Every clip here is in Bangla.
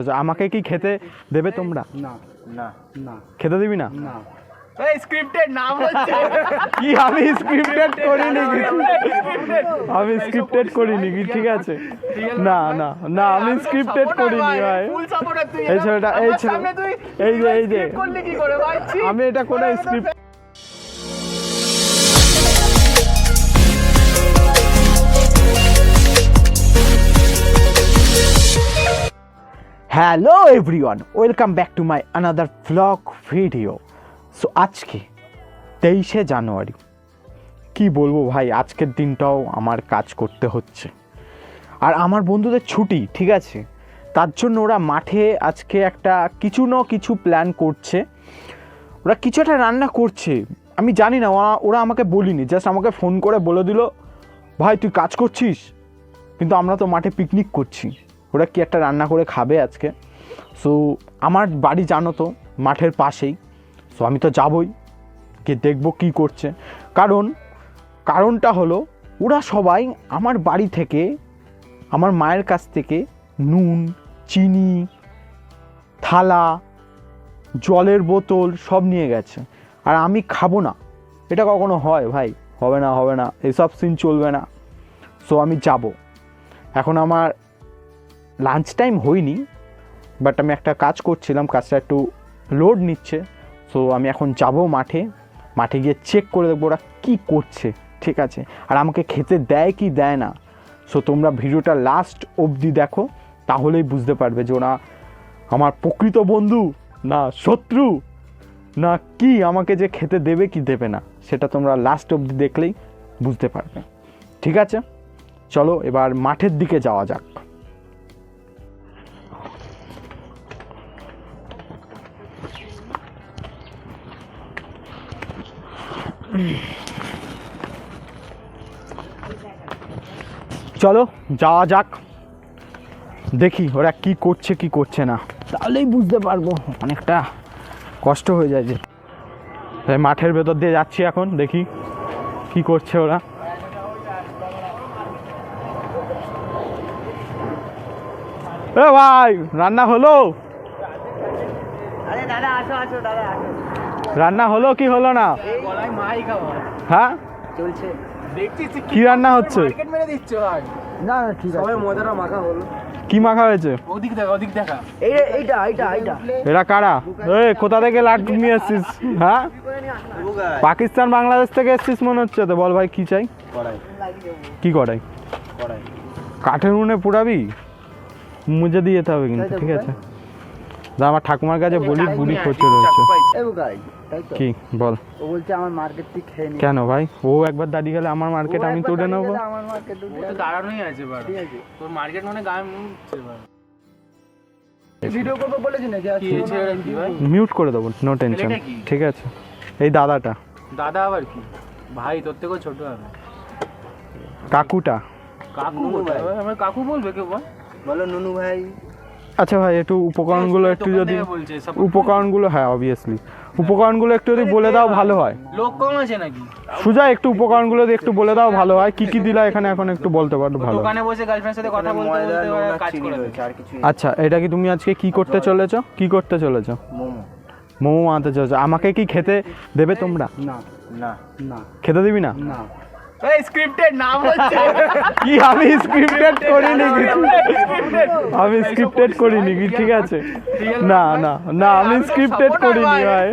আচ্ছা, আমাকে কি খেতে দেবে তোমরা? না না না। খেতে দিবি না? না। স্ক্রিপ্টেড নাম হচ্ছে। কি আমি স্ক্রিপ্টেড করিনি আমি স্ক্রিপ্টেড করিনি কি ঠিক আছে? না না না আমি স্ক্রিপ্টেড করিনি ভাই। ফুল এই ছেলেটা এই ছেলে এই যে এই যে। করলি কি করে ভাই? ছি। আমি এটা কোনো script hello everyone welcome back to my another blog video so আজকে তেইশে জানুয়ারি। কি বলব ভাই, আজকের দিনটাও আমার কাজ করতে হচ্ছে। আর আমার বন্ধুদের ছুটি, ঠিক আছে? তার জন্য ওরা মাঠে আজকে একটা কিছু না কিছু প্ল্যান করছে। ওরা কিছু একটা রান্না করছে। আমি জানি না, ওরা ওরা আমাকে বলিনি জাস্ট আমাকে ফোন করে বলে দিল, ভাই, তুই কাজ করছিস? কিন্তু আমরা তো মাঠে পিকনিক করছি। ওরা কি একটা রান্না করে খাবে আজকে? সো আমার বাড়ি জানো তো, মাঠের পাশেই। সো আমি তো যাবই কে দেখব কী করছে। কারণ, কারণটা হলো, ওরা সবাই আমার বাড়ি থেকে, আমার মায়ের কাছ থেকে নুন, চিনি, থালা, জলের বোতল সব নিয়ে গেছে। আর আমি খাব না। এটা কখনো হয় ভাই? হবে না হবে না। এসব সিন চলবে না। সো আমি যাব। এখন আমার লাঞ্চ টাইম হয়নি বাট আমি একটা কাজ করছিলাম, কাজটা একটু লোড নিচ্ছে সো আমি এখন যাব মাঠে মাঠে গিয়ে চেক করে দেখব ওরা কী করছে, ঠিক আছে? আর আমাকে খেতে দেয় কি দেয় না? সো তোমরা ভিডিওটা লাস্ট অবধি দেখো, তাহলেই বুঝতে পারবে যে ওরা আমার প্রকৃত বন্ধু, না শত্রু, না কি আমাকে যে খেতে দেবে কি দেবে না, সেটা তোমরা লাস্ট অবধি দেখলেই বুঝতে পারবে। ঠিক আছে? চলো এবার মাঠের দিকে যাওয়া যাক। চলো, যাওয়া যাক। দেখি ওরা কি করছে কি করছে না। তাহলেই বুঝতে পারব, অনেকটা কষ্ট হয়ে যায় যে। তাই মাঠের ভেতর দিয়ে যাচ্ছি এখন, দেখি কি করছে ওরা। ভাই, রান্না হলো? দাদা, আসো আসো, দাদা, আসো। রান্না হলো কি হলো না? গলায় মাই খাওয়া। হ্যাঁ? চলছে। কি রান্না হচ্ছে? মার্কেট মেরে দিচ্ছ ভাই। না না ঠিক আছে। মজাটা মাখা হলো। কি মাখা হয়েছে? ওদিক দেখা ওদিক দেখা। এই এইটা এইটা এইটা। এরা কারা? এ কোথা থেকে লাড্ডু নিয়ে এসছিস? হ্যাঁ? পাকিস্তান বাংলাদেশ থেকে এসছিস মনে হচ্ছে তো? বল ভাই কি চাই? কি করাই কাঠের উনুনে পোড়াবি? মুজে দিয়ে যেতে হবে কিন্তু ঠিক আছে। আমার ঠাকুমার কাছে বলি বুড়ি খোঁজে রয়েছে তাই তো? কি? বল। ও বলছে আমার মার্কেট থেকে খেয়ে নি। কেন ভাই? ও একবার দাঁড়িয়ে গেলে আমার মার্কেট আমি তুলে নেব? আমার মার্কেট ও তো দাঁড়ানোই আছে ঠিক আছে। তোর মার্কেট মানে গায়ে ভিডিও করব বলেছি কি ভাই? মিউট করে দেবো নো টেনশন ঠিক আছে। এই দাদাটা। দাদা আবার কি? ভাই তোর থেকেও ছোট হবে। কাকুটা। কাকু আমার কাকু বলবে কেউ বল। নুনু ভাই। আচ্ছা ভাই একটু উপকরণগুলো একটু যদি উপকরণগুলো হ্যাঁ অবভিয়াসলি উপকরণগুলো একটু যদি বলে দাও ভালো হয়। লোক কম আছে নাকি? সুজা একটু উপকরণগুলো যদি একটু বলে দাও ভালো হয়। কি কি দিলা এখানে? এখন একটু বলতে পারো ভালো। দোকানে বসে গার্লফ্রেন্ডের সাথে কথা বলতে বলতে কাজ করে। আচ্ছা এটা কি তুমি আজকে কি করতে চলেছো? কি করতে চলেছো? মোমো। মোমো আনতে চলেছো। আমাকে কি খেতে দেবে তোমরা? না না না। খেতে দিবি না? না। স্ক্রিপ্টেড নাম হচ্ছে। কি আমি স্ক্রিপ্টেড করিনি কিছু আমি স্ক্রিপ্টেড করিনি কি ঠিক আছে? না না না আমি স্ক্রিপ্টেড করিনি ভাই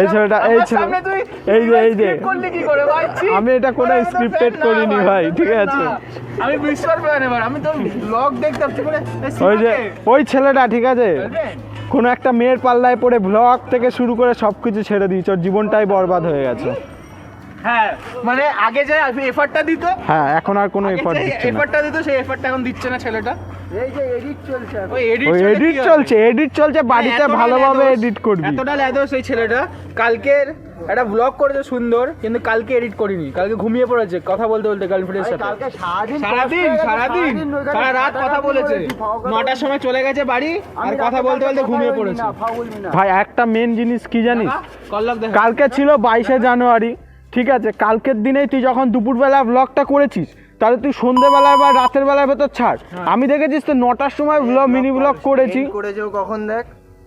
এই ছেলেটা এই ছেলে যে যে। আমি এটা কোনো স্ক্রিপ্টেড করিনি ভাই ঠিক আছে। আমি বিশ্বাস পাই না আমি তো ব্লগ দেখতাম তুই বলে এই ওই যে ওই ছেলেটা ঠিক আছে? কোনো একটা মেয়ের পাল্লায় পড়ে ব্লগ থেকে শুরু করে সব কিছু ছেড়ে দিয়েছে ওর জীবনটাই বরবাদ হয়ে গেছে। হ্যাঁ মানে আগে যে এফার্টটা দিত হ্যাঁ এখন আর কোনো এফর্ট দিচ্ছে না। এফার্টটা দিত সেই এফার্টটা এখন দিচ্ছে না ছেলেটা। এই যে এডিট চলছে ওই এডিট চলছে এডিট চলছে বাড়িতে ভালোভাবে এডিট করবি। এতটা লেদো সেই ছেলেটা। কালকের একটা ব্লগ করেছে সুন্দর কিন্তু কালকে এডিট করিনি। কালকে ঘুমিয়ে পড়েছে কথা বলতে বলতে গার্লফ্রেন্ডের সাথে। সারাদিন সারাদিন হয়ে সারা রাত কথা বলেছে নটার সময় চলে গেছে বাড়ি আর কথা বলতে বলতে ঘুমিয়ে পড়েছে। ভাই একটা মেন জিনিস কি জানিস? কালকে ছিল বাইশে জানুয়ারি। ঠিক আছে কালকের দিনেই তুই যখন দুপুরবেলা ব্লগটা করেছিস তাহলে তুই সন্ধেবেলায় বা রাতের বেলায় ভেতর ছাড়। আমি দেখেছিস তো নটার সময় ব্লগ মিনি ব্লগ করেছি। করেছ। কখন দেখ?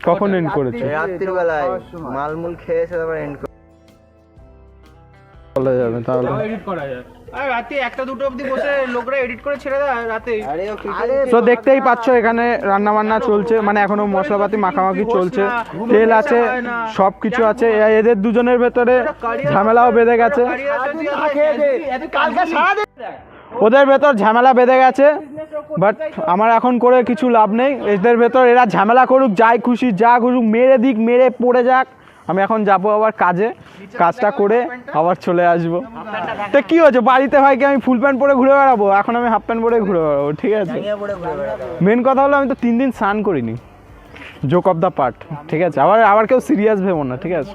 কখন এন্ড করেছি? রাত্রির বেলায় মালমুল খেয়েছে তারপর এন্ড চলে যাবে তাহলে। এডিট করা যায়। আর রাতে একটা দুটো অবধি বসে লোকরা এডিট করে ছেড়ে দেয় রাতে। আরে ও আরে তো দেখতেই পাচ্ছ এখানে রান্না বান্না চলছে মানে এখনও মশলাপাতি মাখামাখি চলছে। তেল আছে সব কিছু আছে এ- এদের দুজনের ভেতরে ঝামেলাও বেঁধে গেছে। ওদের ভেতর ঝামেলা বেঁধে গেছে বাট আমার এখন করে কিছু লাভ নেই। এদের ভেতর এরা ঝামেলা করুক যাই খুশি যা করুক মেরে দিক মেরে পড়ে যাক। আমি এখন যাব আবার কাজে কাজটা করে আবার চলে আসব। তো কি হচ্ছে বাড়িতে ভাই কি আমি ফুল প্যান্ট পরে ঘুরে বেড়াবো? এখন আমি হাফ প্যান্ট পরে ঘুরে বেড়াবো ঠিক আছে? মেন কথা হলো আমি তো তিন দিন স্নান করিনি। জোক অফ দ্য পার্ট ঠিক আছে? আবার আবার কেউ সিরিয়াস ভেবো না ঠিক আছে?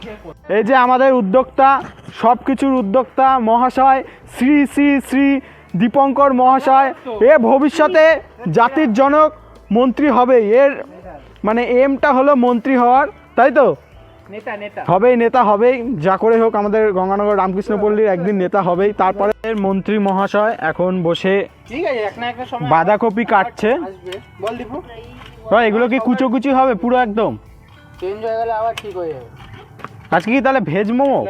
এই যে আমাদের উদ্যোক্তা সব কিছুর উদ্যোক্তা মহাশয় শ্রী শ্রী শ্রী দীপঙ্কর মহাশয় এ ভবিষ্যতে জাতির জনক মন্ত্রী হবে এর মানে এমটা হলো মন্ত্রী হওয়ার তাই তো? হবেই নেতা হবেই যা করে হোক আমাদের গঙ্গানগর রামকৃষ্ণ পল্লীর একদিন নেতা হবেই। তারপরে মন্ত্রী মহাশয় এখন বসে ঠিক আছে এক না একটা সময় বাঁধাকপি কাটছে। এগুলো কি কুচো কুচি হবে পুরো একদম? চেঞ্জ হয়ে গেলে আবার ঠিক হয়ে যাবে। আজকে কি তাহলে ভেজ মোমো?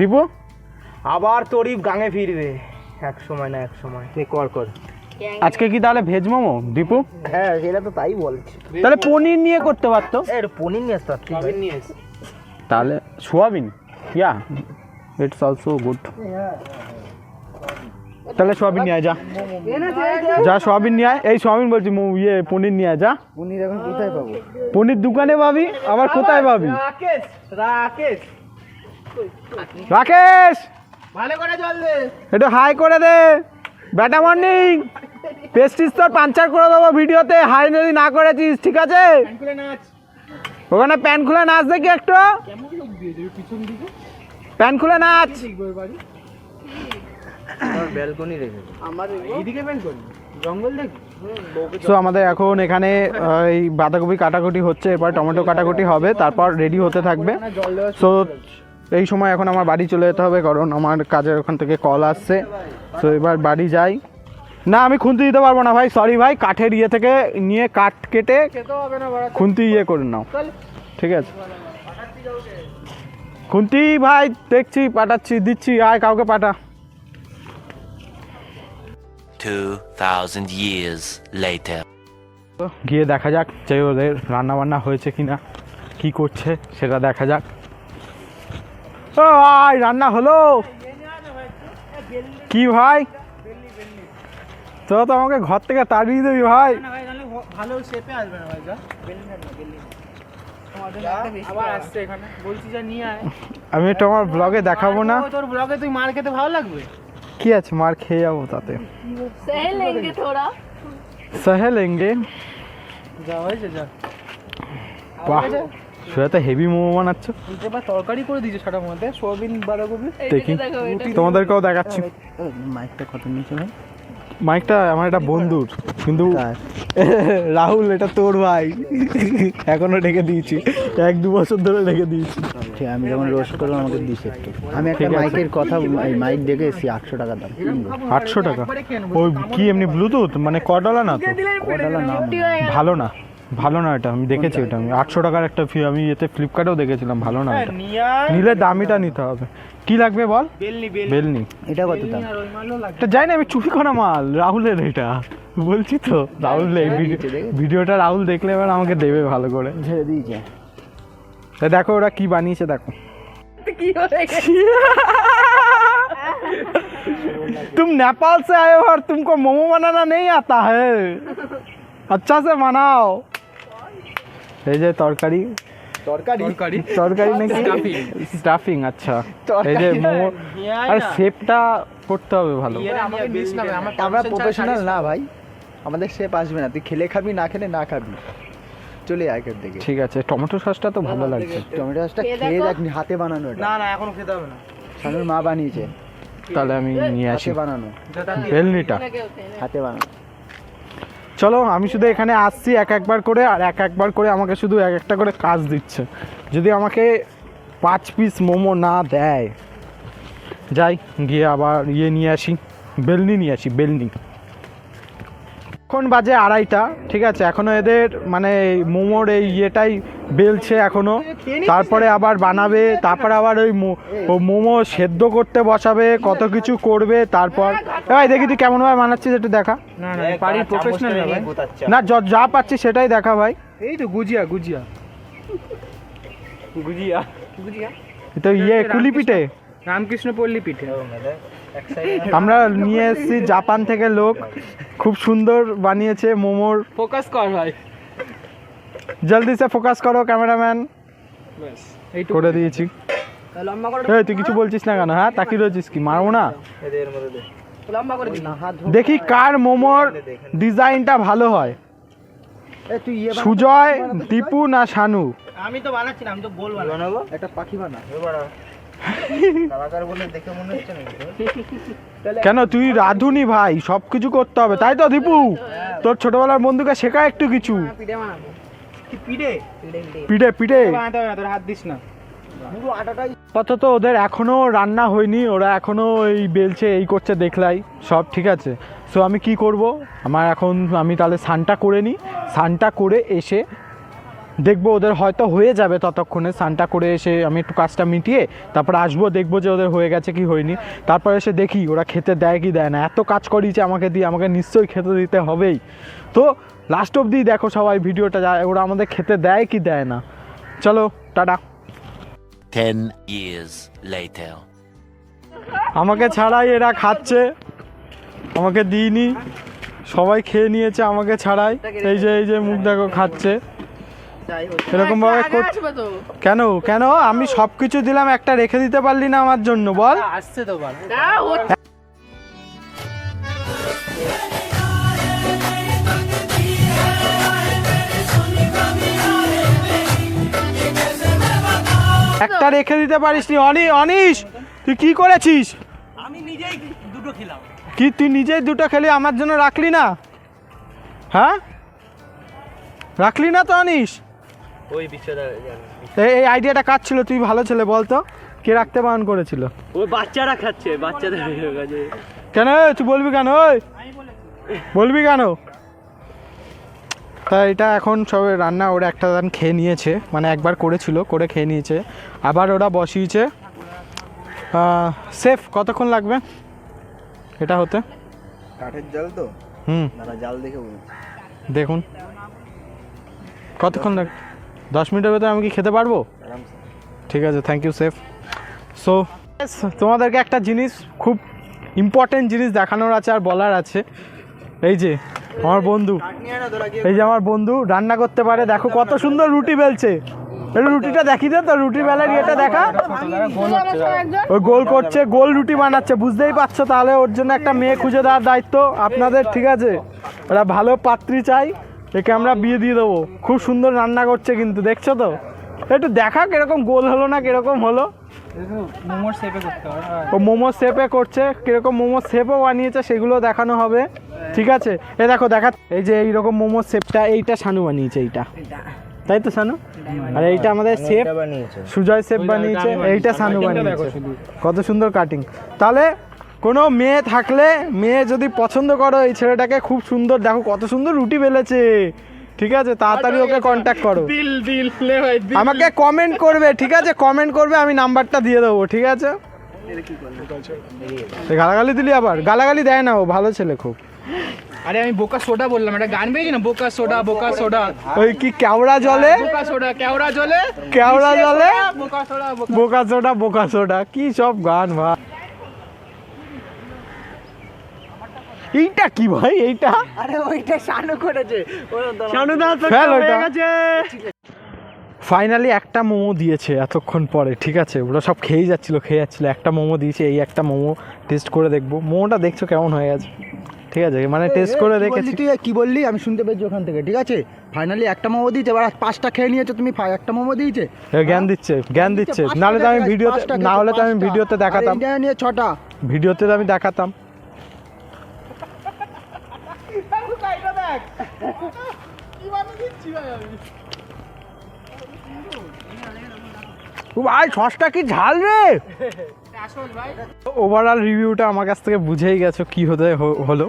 দিব আবার তরিফ গাঙে ফিরবে। এক সময় না এক সময়। কর কর। আজকে কি তাহলে ভেজ মোমো দীপু? হ্যাঁ সেটা তো তাই বলছে। তাহলে পনির নিয়ে করতে পারতো। এর পনির নিয়ে আসতে পারতি তাহলে soybean? Yeah it's also good তাহলে সোয়াবিন নিয়ে আয় যা। যা সোয়াবিন নিয়ে আয়। এই সোয়াবিন বলছি মো- ইয়ে পনির নিয়ে আয় যা। পনির এখন কোথায় পাবো? পনির দোকানে পাবি আবার কোথায় পাবি? রাকেশ রাকেশ। রাকেশ! ভালো করে জল দে। একটু হাই করে দে। ব্যাটা মর্নিং। পেস্টিস তোর পাঞ্চার করে দেবো ভিডিওতে। হাই যদি না করেছিস, ঠিক আছে? ওখানে প্যান খুলে নাচ দেখি একটু। প্যান্ট খুলে নাচ। সো আমাদের এখন এখানে এই বাঁধাকপি কাটাকুটি হচ্ছে এরপর টমেটো কাটাকুটি হবে, তারপর রেডি হতে থাকবে। জল এই সময় এখন আমার বাড়ি চলে যেতে হবে কারণ আমার কাজের ওখান থেকে কল আসছে। তো এবার বাড়ি যাই। না আমি খুন্তি দিতে পারব না ভাই সরি ভাই কাঠের ইয়ে থেকে নিয়ে কাঠ কেটে খুন্তি ইয়ে করে নাও। ঠিক আছে। খুন্তি ভাই দেখছি পাঠাচ্ছি দিচ্ছি আয় কাউকে পাঠা। 2,000 years later. গিয়ে দেখা যাক যে ওদের রান্না বান্না হয়েছে কিনা কি করছে সেটা দেখা যাক। ও ভাই রান্না হলো? কি ভাই? তো তো আমাকে ঘর থেকে তাড়িয়ে দেবি ভাই। আমি তোমার ব্লগে দেখাবো না। তোর ব্লগে তুই মার খেতে ভালো লাগবে? কি আছে? মার খেয়ে যাব তাতে। সহে লেঙ্গে যা হয়েছে যা। বাহ। সোয়া হেভি মোমো বানাচ্ছ? এবার তরকারি করে দিয়েছ সারা মধ্যে সোয়াবিন বাঁধাকপি। দেখি। তোমাদেরকেও দেখাচ্ছি। মাইকটা কত নিচে ভাই? মাইকটা আমার একটা বন্ধুর কিন্তু রাহুল এটা তোর ভাই। এখনও ঢেকে দিয়েছি। এক দু বছর ধরে ঢেকে দিয়েছি। ঠিক আমি যখন রোস্ট করলাম আমাকে দিস একটু। আমি একটা মাইকের কথা মাইক দেখে এসেছি আটশো টাকা দাম। আটশো টাকা? ওই কি এমনি ব্লুটুথ? মানে কডালা না তো? কডালা না। ভালো না। ভালো না এটা আমি দেখেছি এটা আমি আটশো টাকার একটা ফি আমি এতে ফ্লিপকার্টেও দেখেছিলাম ভালো না এটা নিয়া নিলে দামিটা নিতে হবে কি লাগবে বল বেলনি বেল বেলনি এটা কত দাম আর ওই মালও লাগবে এটা জানি না আমি চুরি করা মাল রাহুলের এটা বলছি তো রাহুল এই ভিডিও- ভিডিওটা রাহুল দেখলে এবার আমাকে দেবে ভালো করে ছেড়ে দিয়েছে তা দেখো ওরা কি বানিয়েছে দেখো तुम नेपाल से आए हो और तुमको मोमो बनाना नहीं आता है अच्छा से बनाओ এই যে তরকারি। তরকারি? নাকি? স্টাফিং। আচ্ছা। আর করতে হবে ভালো। না ভাই আমাদের আসবে না। তুই খেলে খাবি না খেলে না খাবি। ঠিক আছে টমেটো সসটা তো ভালো লাগছে। টমেটো সসটা খেয়ে দেখ। হাতে বানানো সানুর মা বানিয়েছে। তাহলে আমি নিয়ে আসি। বানানো। হাতে বানানো। চলো, আমি শুধু এখানে আসছি এক একবার করে, আর এক একবার করে আমাকে শুধু এক একটা করে কাজ দিচ্ছে। যদি আমাকে পাঁচ পিস মোমো না দেয়, যাই, গিয়ে আবার ইয়ে নিয়ে আসি, বেলনি নিয়ে আসি, বেলনি। এখন বাজে আড়াইটা ঠিক আছে? এখনও এদের মানে মোমোর এই ইয়েটাই বেলছে এখনও। তারপরে আবার বানাবে তারপরে আবার ওই মো- মোমো সেদ্ধ করতে বসাবে কত কিছু করবে তারপর। ভাই দেখি তুই কেমনভাবে বানাচ্ছিস একটু দেখা। না না প্রফেশনাল না ভাই। না য- যা পাচ্ছি সেটাই দেখা ভাই। এই তো গুজিয়া গুজিয়া। গুজিয়া। এ তো ইয়ে কুলি পিঠে রামকৃষ্ণ পল্লী পিঠে আমরা নিয়ে এসেছি জাপান থেকে লোক। খুব সুন্দর বানিয়েছে মোমোর। ফোকাস কর ভাই। জলদি সে ফোকাস করো ক্যামেরাম্যান করে দিয়েছি। এই তুই কিছু বলছিস না কেন হ্যাঁ? তাকিয়ে রয়েছিস কি? মারবো না? দেখি কার মোমোর ডিজাইনটা ভালো হয়। সুজয় দীপু না শানু? আমি তো বানাচ্ছি না আমি তো বলব বানাবো। একটা পাখি বানা। কেন তুই রাধুনি ভাই সব কিছু করতে হবে। তাই তো দীপু? তোর ছোটবেলার বন্ধুকে শেখা একটু কিছু। পিঠে পিঠে? আপাতত ওদের এখনও রান্না হয়নি ওরা এখনও এই বেলছে এই করছে দেখলাই সব ঠিক আছে। সো আমি কি করব? আমার এখন আমি তাহলে স্নানটা করে নিই স্নানটা করে এসে দেখব ওদের হয়তো হয়ে যাবে ততক্ষণে স্নানটা করে এসে আমি একটু কাজটা মিটিয়ে তারপর আসব দেখব যে ওদের হয়ে গেছে কি হয়নি। তারপর এসে দেখি ওরা খেতে দেয় কি দেয় না এত কাজ করিয়েছে আমাকে দিয়ে আমাকে নিশ্চয়ই খেতে দিতে হবেই। তো লাস্ট অবধি দেখো সবাই ভিডিওটা যা ওরা আমাদের খেতে দেয় কি দেয় না। চলো টাটা। Ten years later. আমাকে ছাড়াই এরা খাচ্ছে আমাকে দিইনি সবাই খেয়ে নিয়েছে আমাকে ছাড়াই। এই যে এই যে মুখ দেখো খাচ্ছে। এরকম ভাবে করছে কেন? কেন? আমি সব কিছু দিলাম একটা রেখে দিতে পারলি না আমার জন্য বল। আসছে তো বল। একটা রেখে দিতে পারিস নি। অনি অনিশ তুই কি করেছিস? কি তুই নিজেই দুটো খেলি? আমার জন্য রাখলি না? হ্যাঁ? রাখলি না তো অনিশ? ওই বিশ্বদা এই আইডিয়াটা কার ছিল? তুই ভালো ছেলে বল তো কে রাখতে বারণ করেছিল? ওই বাচ্চারা খাচ্ছে বাচ্চাদের কাছে। কেন? তুই বলবি কেন? ওই বলবি কেন? তা এটা এখন সব রান্না ওরা একটা দান খেয়ে নিয়েছে। মানে একবার করেছিল করে খেয়ে নিয়েছে। আবার ওরা বসিয়েছে। সেফ কতক্ষণ লাগবে? এটা হতে? কাঠের জাল তো? হুম। জাল দেখে দেখুন। কতক্ষণ লাগ দশ মিনিটের ভেতরে আমি কি খেতে পারব? ঠিক আছে থ্যাংক ইউ সেফ সো তোমাদেরকে একটা জিনিস খুব ইম্পর্টেন্ট জিনিস দেখানোর আছে আর বলার আছে। এই যে আমার বন্ধু। এই যে আমার বন্ধু রান্না করতে পারে। দেখো কত সুন্দর রুটি বেলছে। একটু রুটিটা দেখি দে তো রুটি বেলার ইয়েটা দেখা। ওই গোল করছে গোল রুটি বানাচ্ছে। বুঝতেই পারছ তাহলে ওর জন্য একটা মেয়ে খুঁজে দেওয়ার দায়িত্ব আপনাদের ঠিক আছে? ওরা ভালো পাত্রী চাই। একে আমরা বিয়ে দিয়ে দেবো। খুব সুন্দর রান্না করছে কিন্তু দেখছ তো? একটু দেখা কীরকম গোল হলো না কীরকম হলো? মোমোর শেপে করতে হ্যাঁ। ও মোমো শেপে করছে কীরকম মোমো শেপও বানিয়েছে সেগুলো দেখানো হবে। ঠিক আছে? এ দেখো দেখা এই যে এইরকম মোমো শেপটা এইটা শানু বানিয়েছে এইটা। তাই তো শানু? আর এইটা আমাদের শেপ। বানিয়েছে। সুজয় শেপ বানিয়েছে এইটা শানু বানিয়েছে। কত সুন্দর কাটিং তাহলে কোনো মেয়ে থাকলে মেয়ে যদি পছন্দ করো এই ছেলেটাকে খুব সুন্দর দেখো কত সুন্দর রুটি বেলেছে। ঠিক আছে? তাড়াতাড়ি ওকে কন্ট্যাক্ট করো। ভাই দিল। আমাকে কমেন্ট করবে ঠিক আছে? কমেন্ট করবে আমি নাম্বারটা দিয়ে দেবো ঠিক আছে? গালাগালি দিলি আবার। গালাগালি দেয় না ও ভালো ছেলে খুব। আরে আমি বোকা সোডা বললাম একটা গান না? বোকা সোডা বোকা সোডা। ওই কি কেওড়া জলে? বোকা সোডা কেওড়া জলে? কেওড়া জলে? বোকা সোডা বোকা সোডা বোকা সোডা কি সব গান ভাই। এইটা কি ভাই এইটা? আরে ওইটা শানু করেছে। ফেল ওইটা। ফাইনালি একটা মোমো দিয়েছে এতক্ষণ পরে ঠিক আছে? ওরা সব খেয়েই যাচ্ছিল খেয়ে যাচ্ছিল। একটা মোমো দিয়েছে এই একটা মোমো টেস্ট করে দেখব। মোমোটা দেখছ কেমন হয়ে গেছে? ঠিক আছে মানে টেস্ট করে দেখেছি। তুই? কি বললি? আমি শুনতে পেয়েছি ওখান থেকে ঠিক আছে? ফাইনালি একটা মোমো দিয়েছে এবার পাঁচটা খেয়ে নিয়েছো তুমি একটা মোমো দিয়েছে। জ্ঞান দিচ্ছে জ্ঞান দিচ্ছে। নাহলে তো আমি ভিডিওতে না হলে তো আমি ভিডিওতে দেখাতাম। নিয়ে ছটা। ভিডিওতে তো আমি দেখাতাম। ও ভাই সসটা কি ঝাল রে? ওভারঅল রিভিউটা আমার কাছ থেকে বুঝেই গেছো কী হতে হলো।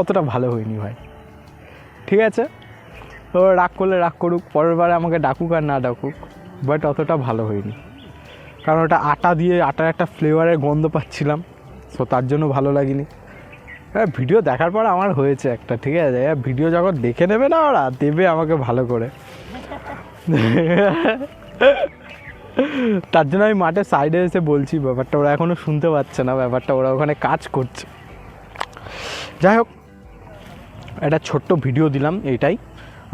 অতটা ভালো হয়নি ভাই। ঠিক আছে? ও রাগ করলে রাগ করুক, পরের বারে আমাকে ডাকুক আর না ডাকুক বাট অতটা ভালো হয়নি। কারণ ওটা আটা দিয়ে, আটার একটা ফ্লেভারের গন্ধ পাচ্ছিলাম সো তার জন্য ভালো লাগেনি। হ্যাঁ ভিডিও দেখার পর আমার হয়েছে একটা ঠিক আছে? হ্যাঁ, ভিডিও যখন দেখে নেবে না ওরা দেবে আমাকে ভালো করে। তার জন্য আমি মাঠে সাইডে এসে বলছি ব্যাপারটা ওরা এখনও শুনতে পাচ্ছে না ব্যাপারটা ওরা ওখানে কাজ করছে। যাই হোক একটা ছোট্ট ভিডিও দিলাম এইটাই।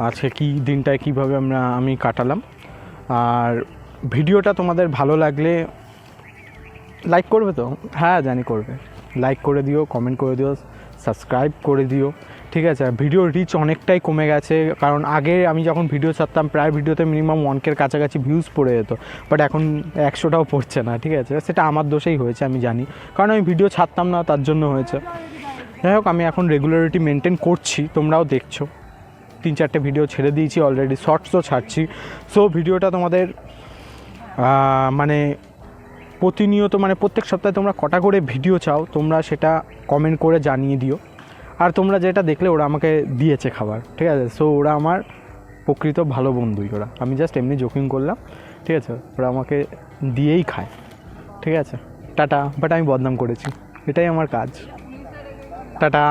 আজকে কি দিনটায় কীভাবে আমরা আমি কাটালাম। আর ভিডিওটা তোমাদের ভালো লাগলে লাইক করবে তো? হ্যাঁ জানি করবে। লাইক করে দিও কমেন্ট করে দিও। সাবস্ক্রাইব করে দিও, ঠিক আছে? ভিডিও রিচ অনেকটাই কমে গেছে, কারণ আগে আমি যখন ভিডিও ছাড়তাম, প্রায় ভিডিওতে মিনিমাম ওয়ানকের কাছাকাছি ভিউজ পড়ে যেত বাট এখন একশোটাও পড়ছে না, ঠিক আছে? সেটা আমার দোষেই হয়েছে, আমি জানি। কারণ আমি ভিডিও ছাড়তাম না, তার জন্য হয়েছে। যাই হোক, আমি এখন রেগুলারিটি মেনটেন করছি, তোমরাও দেখছ। তিন চারটে ভিডিও ছেড়ে দিয়েছি অলরেডি শর্টসও ছাড়ছি। সো ভিডিওটা তোমাদের মানে প্রতিনিয়ত মানে প্রত্যেক সপ্তাহে তোমরা কটা করে ভিডিও চাও, তোমরা সেটা কমেন্ট করে জানিয়ে দিও। আর তোমরা যেটা দেখলে ওরা আমাকে দিয়েছে খাবার, ঠিক আছে? সো ওরা আমার প্রকৃত ভালো বন্ধুই ওরা। আমি জাস্ট এমনি জোকিং করলাম, ঠিক আছে? ওরা আমাকে দিয়েই খায়, ঠিক আছে? টাটা বাট আমি বদনাম করেছি। এটাই আমার কাজ। টাটা।